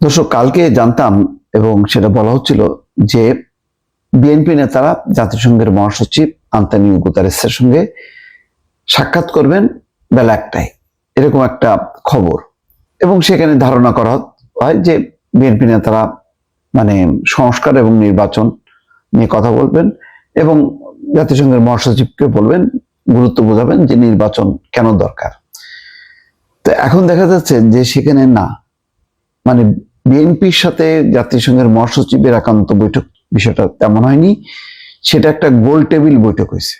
দর্শক, কালকে জানতাম এবং সেটা বলা হচ্ছিল যে বিএনপি নেতারা জাতিসংঘের মহাসচিব আন্তানিও গুতারেসের সঙ্গে সাক্ষাৎ করবেন বেলা একটায়। এরকম একটা খবর। এবং সেখানে ধারণা করা হয় যে বিএনপি নেতারা মানে সংস্কার এবং নির্বাচন নিয়ে কথা বলবেন এবং জাতিসংঘের মহাসচিবকে বলবেন, গুরুত্ব বোঝাবেন যে নির্বাচন কেন দরকার। তো এখন দেখা যাচ্ছে যে সেখানে না মানে বিএনপির সাথে জাতিসংঘের মহাসচিবের একান্ত বৈঠক বিষয়টা তেমন হয়নি। সেটা একটা গোল টেবিল বৈঠক হয়েছে।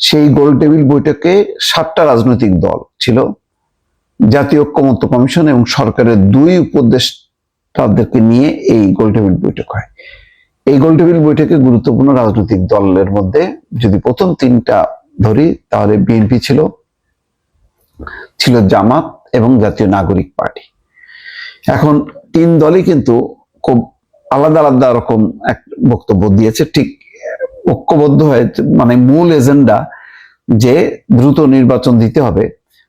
সেই গোল টেবিল বৈঠকে সাতটা রাজনৈতিক দল ছিল, জাতীয় ঐক্যমত্য কমিশন এবং সরকারের দুই উপদেষ্টাদেরকে নিয়ে এই গোল টেবিল বৈঠক হয়। এই গোল টেবিল বৈঠকে গুরুত্বপূর্ণ রাজনৈতিক দলের মধ্যে যদি প্রথম তিনটা ধরি, তাহলে বিএনপি ছিল ছিল জামাত এবং জাতীয় নাগরিক পার্টি। এখন তিন দলই কিন্তু খুব আলাদা আলাদা রকম এক বক্তব্য দিয়েছে। ঠিক ঐক্যবদ্ধ হয়ে মানে মূল এজেন্ডা যে দ্রুত নির্বাচন দিতে হবে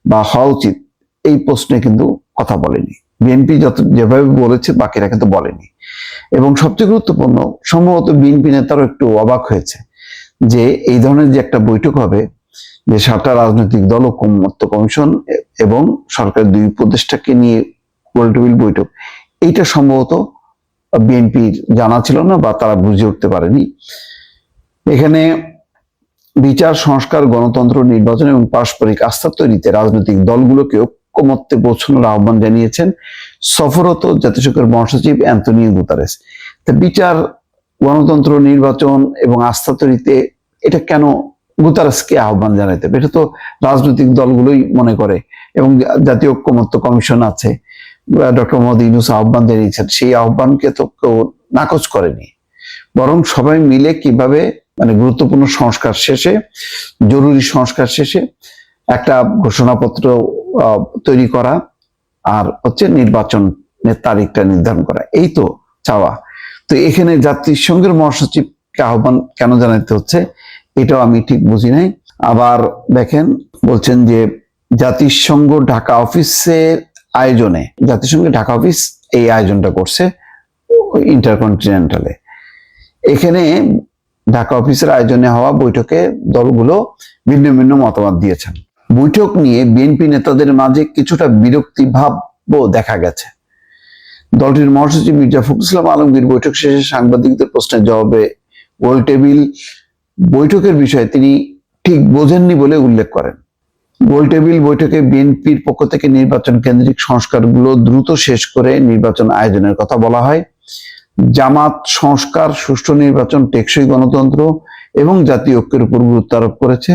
বা হওয়া উচিত, এই প্রশ্নে কিন্তু কথা বলেনি। বিএনপি যত যেভাবে বলেছে, বাকিরা কিন্তু বলেনি। এবং সবচেয়ে গুরুত্বপূর্ণ, সম্ভবত বিএনপি নেতারও একটু অবাক হয়েছে যে এই ধরনের যে একটা বৈঠক হবে, যে সাতটা রাজনৈতিক দল কমত্ব কমিশন এবং সরকার দুই উপদেষ্টাকে নিয়ে গোলটেবিল বৈঠক এইটা সম্ভবত বিএনপির জানা ছিল না বা তারা বুঝে উঠতে পারেনি। এখানে বিচার, সংস্কার, গণতন্ত্র, নির্বাচন এবং পারস্পরিক আস্থা তৈরিতে রাজনৈতিক দলগুলোকে ঐক্যমত্যে পৌঁছানোর আহ্বান জানিয়েছেন সফরত জাতিসংঘের মহাসচিব অ্যান্টনিও গুতারেস। তা বিচার, গণতন্ত্র, নির্বাচন এবং আস্থা তৈরিতে এটা কেন গুতারেসকে আহ্বান জানাইতে হবে? এটা তো রাজনৈতিক দলগুলোই মনে করে এবং জাতীয় ঐক্যমত্য কমিশন আছে। ডক্টর মোহাম্মদ ইউনুস আহ্বান জানিয়েছেন, সেই আহ্বানকে তো কেউ নাকচ করেনি। বরং সবাই মিলে কীভাবে মানে গুরুত্বপূর্ণ সংস্কার শেষে, জরুরি সংস্কার শেষে একটা ঘোষণাপত্র তৈরি করা আর হচ্ছে নির্বাচনের তারিখটা নির্ধারণ করা। এই তো চাওয়া। তো এখানে জাতিসংঘের মহাসচিবকে আহ্বান কেন জানাতে হচ্ছে, এটাও আমি ঠিক বুঝি নাই। আবার দেখেন, বলছেন যে জাতিসংঘ ঢাকা অফিসের আয়োজনে জাতিসংঘের ঢাকা অফিস এই আয়োজনটা করছে ইন্টারকন্টিনেন্টালে। এখানে ঢাকা অফিসের আয়োজনে হওয়া বৈঠকে দলগুলো ভিন্ন ভিন্ন মতামত দিয়েছেন। বৈঠক নিয়ে বিএনপি নেতাদের মাঝে কিছুটা বিরক্তি ভাবও দেখা গেছে। দলটির মহাসচিব মির্জা ইসলাম আলমগীর বৈঠক শেষে সাংবাদিকদের প্রশ্নের জবাবে গোল টেবিল বৈঠকের বিষয়ে তিনি ঠিক বোঝেননি বলে উল্লেখ করেন। গোল টেবিল বৈঠকে বিএনপির পক্ষ থেকে নির্বাচন কেন্দ্রিক সংস্কারগুলো দ্রুত শেষ করে নির্বাচন আয়োজনের কথা বলা হয়। জামাত সংস্কার, সুষ্ঠু নির্বাচন, টেকসই গণতন্ত্র এবং জাতীয় ঐক্যের উপর গুরুত্ব আরোপ করেছে।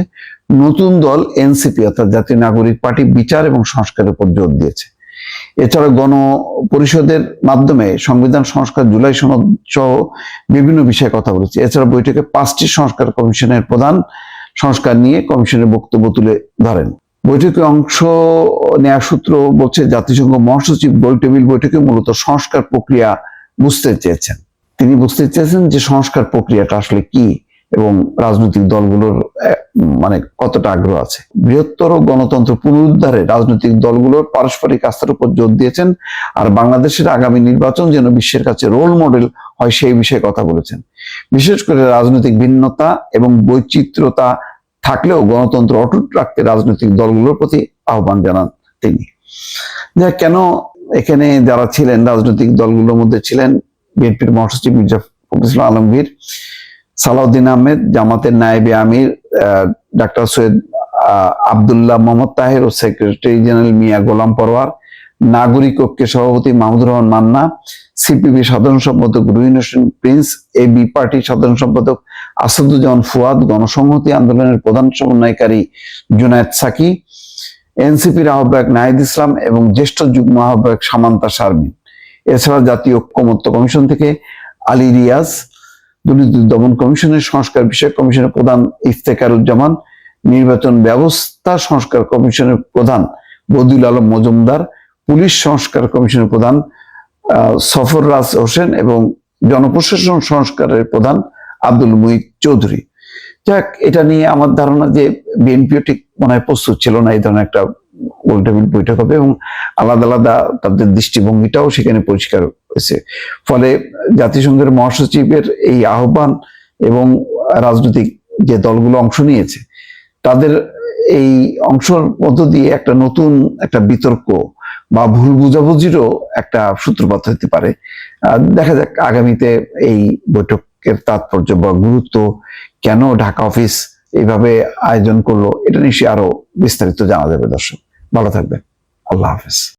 নতুন দল এনসিপি অর্থাৎ জাতীয় নাগরিক পার্টি বিচার এবং সংস্কারের উপর জোর দিয়েছে। এছাড়া গণ পরিষদের মাধ্যমে সংবিধান সংস্কার, জুলাই সনদ সহ বিভিন্ন বিষয়ে কথা বলেছে। এছাড়া বৈঠকে পাঁচটি সংস্কার কমিশনের প্রধান সংস্কার নিয়ে কমিশনের বক্তব্য তুলে ধরেন। বৈঠকে অংশ নেয়া সূত্র বলছে, জাতিসংঘ মহাসচিব গোল টেবিল বৈঠকে মূলত সংস্কার প্রক্রিয়া বুঝতে চেয়েছেন। তিনি বুঝতে চেয়েছেন যে সংস্কার প্রক্রিয়াটা আসলে কি। এবং রাজনৈতিক দলগুলোর মানে কতটা আগ্রহ আছে। বৃহত্তর গণতন্ত্র পুনরুদ্ধারে রাজনৈতিক দলগুলোর পারস্পরিক আস্থার উপর জোর দিয়েছেন আর বাংলাদেশের আগামী নির্বাচন যেন বিশ্বের কাছে রোল মডেল হয় সেই বিষয়ে কথা বলেছেন। বিশেষ করে রাজনৈতিক ভিন্নতা এবং বৈচিত্র্যতা থাকলেও গণতন্ত্র অটুট রাখতে রাজনৈতিক দলগুলোর প্রতি আহ্বান জানান তিনি। যে কেন এখানে যারা ছিলেন রাজনৈতিক দলগুলোর মধ্যে ছিলেন? বিএনপির মহাসচিব মির্জা ফখরুল আলমগীর সালাউদ্দিন আহমেদ, জামাতের নায়েবে আমির ডাক্তার সৈয়দ আবদুল্লাহ মোহাম্মদ তাহের ও সেক্রেটারি জেনারেল মিয়া গোলাম পরওয়ার নাগরিক ঐক্যের সভাপতি মাহমুদুর রহমান মান্না, সিপিবি সাধারণ সম্পাদক Ruhin Hossain Prince B party সাধারণ সম্পাদক আসাদুজ্জামান ফুয়াদ, গণসংহতি আন্দোলনের প্রধান সমন্বয়কারী জুনায়েদ সাকি, এনসিপির আহ্বায়ক নাহিদ ইসলাম এবং জ্যেষ্ঠ যুগ্ম আহ্বায়ক সামান্তা শারমিন। এছাড়া জাতীয় ঐক্যমত্য কমিশন থেকে আলী রিয়াজ দুর্নীতি দমন কমিশনের সংস্কার বিষয়ক কমিশনের প্রধান ইফতেকারুজ্জামান নির্বাচন ব্যবস্থা সংস্কার কমিশনের প্রধান বদিউল আলম মজুমদার পুলিশ সংস্কার কমিশনের প্রধান আহ, সফররাজ হোসেন এবং জনপ্রশাসন সংস্কারের প্রধান আব্দুল মুহিত চৌধুরী। যাক এটা নিয়ে আমার ধারণা যে বিএনপিও ঠিক মনে হয় প্রস্তুত ছিল না এই ধরনের একটা গোলটেবিল বৈঠক হবে এবং আলাদা আলাদা তাদের দৃষ্টিভঙ্গিটাও সেখানে পরিষ্কার হয়েছে ফলে জাতিসংঘের মহাসচিবের এই আহ্বান এবং রাজনৈতিক যে দলগুলো অংশ নিয়েছে, তাদের এই অংশের মধ্য দিয়ে একটা নতুন একটা বিতর্ক বা ভুল বুঝাবুঝিরও একটা সূত্রপাত হতে পারে। দেখা যাক আগামীতে এই বৈঠকের তাৎপর্য বা গুরুত্ব কেন ঢাকা অফিস এইভাবে আয়োজন করল, এটা নিশ্চয়ই আরও বিস্তারিত জানা যাবে দর্শক। ভালো থাকবেন। আল্লাহ হাফেজ।